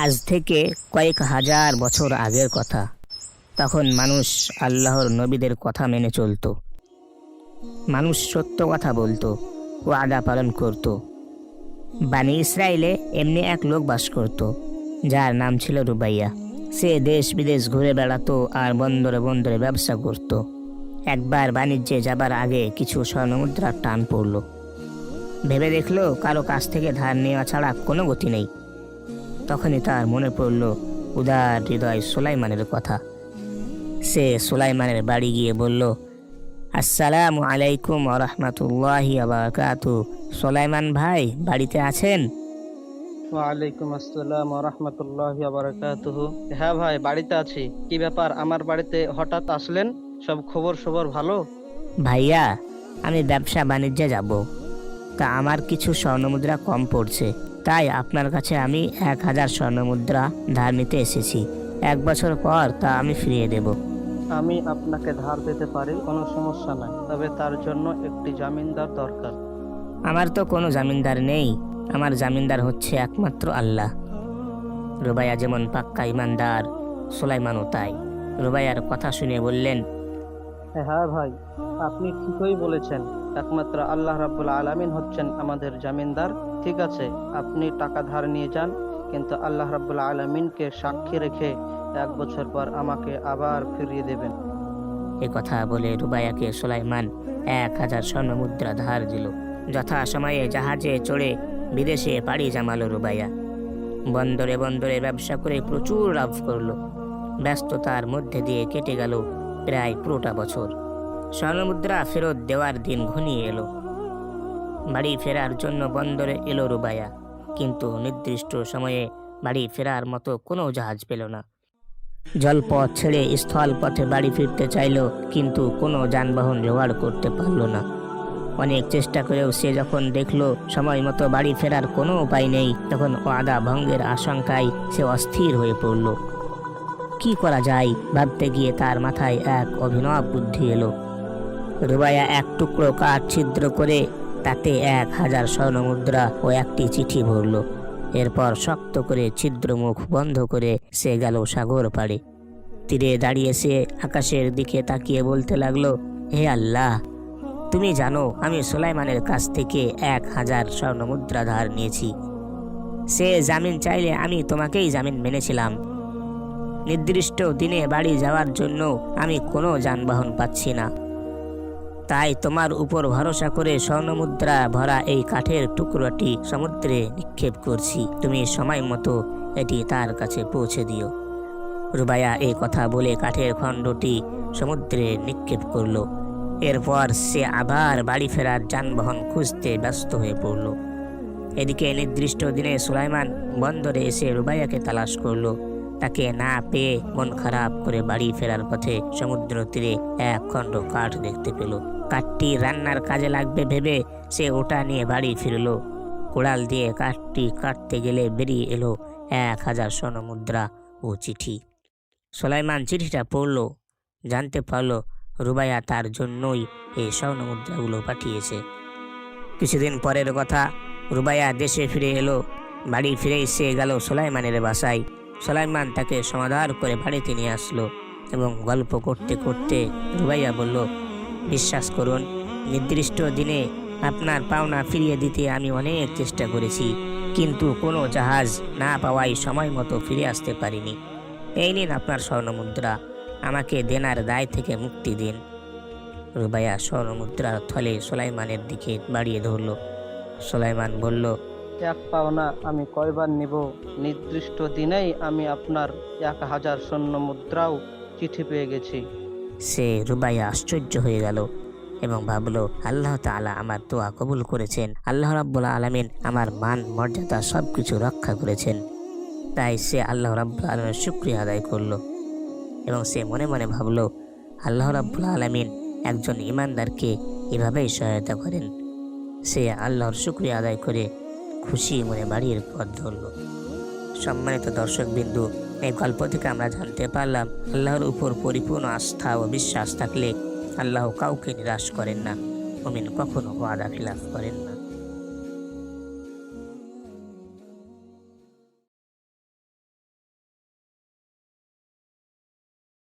আজ থেকে কয়েক হাজার বছর আগের কথা। তখন মানুষ আল্লাহর নবীদের কথা মেনে চলতো। মানুষ সত্য কথা বলতো ওয়াদা পালন করত। বানি ইসরায়েলে এমনি এক লোক বাস করত, যার নাম ছিল রুবাইয়া। সে দেশ বিদেশ ঘুরে বেড়াতো আর বন্দরে বন্দরে ব্যবসা করত। একবার বাণিজ্যে যাবার আগে কিছু স্বর্ণমুদ্রার টান পড়ল। ভেবে দেখল কারও কাছ থেকে ধার নেওয়া ছাড়া কোনো গতি নেই। তখনই তার মনে পড়ল উদার হৃদয় সুলাইমানের কথা। সে সুলাইমানের বাড়ি গিয়ে বলল আসসালামু আলাইকুম রহমতুল্লাহি আবরকাতু সুলাইমান ভাই বাড়িতে আছেন? ওয়ালাইকুম আসসালাম রহমতুল্লাহ বারাকাতুহ। হ্যাঁ ভাই বাড়িতে আছি। কি ব্যাপার আমার বাড়িতে হঠাৎ আসলেন? সব খবর সবর ভালো? ভাইয়া আমি ব্যবসা বাণিজ্যে যাব। তা আমার কিছু স্বর্ণমুদ্রা কম পড়ছে। তাই আপনার কাছে আমি এক হাজার স্বর্ণমুদ্রা ধার নিতে এসেছি। এক বছর পর তা আমি ফিরিয়ে দেব। আমি আপনাকে ধার দিতে পারি কোনো সমস্যা নাই তবে তার জন্য একটি জামিনদার দরকার। আমার তো কোনো জামিনদার নেই আমার জামিনদার হচ্ছে একমাত্র আল্লাহ। রুবাইয়া যেমন পাক্কা ইমানদার সুলাইমানও তাই। রুবাইয়ার কথা শুনে বললেন হ্যাঁ ভাই, আপনি ঠিকই বলেছেন। একমাত্র আল্লাহ রাব্বুল আলামিন হচ্ছেন আমাদের জামিনদার, ঠিক আছে? আপনি টাকা ধার নিয়ে যান, কিন্তু আল্লাহ রাব্বুল আলামিনকে সাক্ষী রেখে এক বছর পর আমাকে আবার ফিরিয়ে দেবেন। এ কথা বলে রুবাইয়াকে সুলাইমান এক হাজার স্বর্ণ মুদ্রা ধার দিল। যথা সময়ে জাহাজে চড়ে বিদেশে পাড়ি জামালো রুবাইয়া। বন্দরে বন্দরে ব্যবসা করে প্রচুর লাভ করল। ব্যস্ততার মধ্যে দিয়ে কেটে গেল প্রায় পুরোটা বছর। স্বর্ণমুদ্রা ফেরত দেওয়ার দিন ঘনিয়ে এলো। বাড়ি ফেরার জন্য বন্দরে এলো রুবায়া কিন্তু নির্দিষ্ট সময়ে বাড়ি ফেরার মতো কোনো জাহাজ পেল না। জলপথ ছেড়ে স্থল পথে বাড়ি ফিরতে চাইলো কিন্তু কোনো যানবাহন জোগাড় করতে পারল না। অনেক চেষ্টা করেও সে যখন দেখল সময় মতো বাড়ি ফেরার কোনো উপায় নেই, তখন ওয়াদা ভঙ্গের আশঙ্কায় সে অস্থির হয়ে পড়ল। কি করা যায়? ভাবতে গিয়ে তার মাথায় এক অভিনব বুদ্ধি এলো। রুবাইয়া এক টুকরো কাঠ ছিদ্র করে তাতে এক হাজার স্বর্ণমুদ্রা ও একটি চিঠি ভরল। এরপর শক্ত করে ছিদ্রমুখ বন্ধ করে সে গেল সাগর পাড়ে। তীরে দাঁড়িয়ে সে আকাশের দিকে তাকিয়ে বলতে লাগল, হে আল্লাহ, তুমি জানো আমি সুলাইমানের কাছ থেকে এক হাজার স্বর্ণমুদ্রা ধার নিয়েছি। সে জামিন চাইলে আমি তোমাকেই জামিন মেনেছিলাম। নির্দিষ্ট দিনে বাড়ি যাওয়ার জন্য আমি কোনো যানবাহন পাচ্ছি না। তাই তোমার উপর ভরসা করে স্বর্ণমুদ্রা ভরা এই কাঠের টুকরোটি সমুদ্রে নিক্ষেপ করছি। তুমি সময় মতো এটি তার কাছে পৌঁছে দিও। রুবাইয়া এই কথা বলে কাঠের খণ্ডটি সমুদ্রে নিক্ষেপ করল। এরপর সে আবার বাড়ি ফেরার যানবাহন খুঁজতে ব্যস্ত হয়ে পড়ল। এদিকে নির্দিষ্ট দিনে সুলাইমান বন্দরে এসে রুবাইয়াকে তালাশ করল। তাকে না পেয়ে মন খারাপ করে বাড়ি ফেরার পথে সমুদ্র তীরে এক খণ্ড কাঠ দেখতে পেল। কাঠটি রান্নার কাজে লাগবে ভেবে সে ওটা নিয়ে বাড়ি ফিরল। কোড়াল দিয়ে কাঠটি কাটতে গেলে বেরিয়ে এলো এক হাজার স্বর্ণমুদ্রা ও চিঠি। সুলাইমান চিঠিটা পড়ল, জানতে পারল রুবাইয়া তার জন্যই এই স্বর্ণমুদ্রাগুলো পাঠিয়েছে। কিছুদিন পরের কথা, রুবাইয়া দেশে ফিরে এলো। বাড়ি ফিরে সে গেল সুলাইমানের বাসায়। সুলাইমান তাকে সমাধার করে বাড়িতে নিয়ে আসলো এবং গল্প করতে করতে রুবাইয়া বলল, বিশ্বাস করুন, নির্দিষ্ট দিনে আপনার পাওনা ফিরিয়ে দিতে আমি অনেক চেষ্টা করেছি, কিন্তু কোনো জাহাজ না পাওয়াই সময় মতো ফিরে আসতে পারিনি। এই নিন আপনার স্বর্ণমুদ্রা, আমাকে দেনার দায় থেকে মুক্তি দিন। রুবাইয়া স্বর্ণমুদ্রার থলে সোলাইমানের দিকে বাড়িয়ে ধরল। সোলাইমান বলল এক পাওনা আমি কয়বার নিব? নির্দিষ্ট দিনেই আমি আপনার এক হাজার স্বর্ণ মুদ্রাও চিঠি পেয়ে গেছি। সে রুবাইয়া আশ্চর্য হয়ে গেল এবং ভাবল, আল্লাহ তাআলা আমার দোয়া কবুল করেছেন। আল্লাহ রাব্বুল আলামিন আমার মান, মর্যাদা সব কিছু রক্ষা করেছেন। তাই সে আল্লাহ রাব্বুল আলমের শুক্রিয়া আদায় করল এবং সে মনে মনে ভাবল, আল্লাহ রাব্বুল আলামিন একজন ইমানদারকে এভাবেই সহায়তা করেন। সে আল্লাহর শুক্রিয়া আদায় করে খুশি মনে বাড়ির পথ ধরল। সম্মানিত দর্শক বিন্দু এই গল্প থেকে আমরা জানতে পারলাম, আল্লাহর উপর পরিপূর্ণ আস্থা ও বিশ্বাস থাকলে আল্লাহ কাউকে নিরাশ করেন না। মুমিন কখনো ওয়াদা খিলাফ করেন না।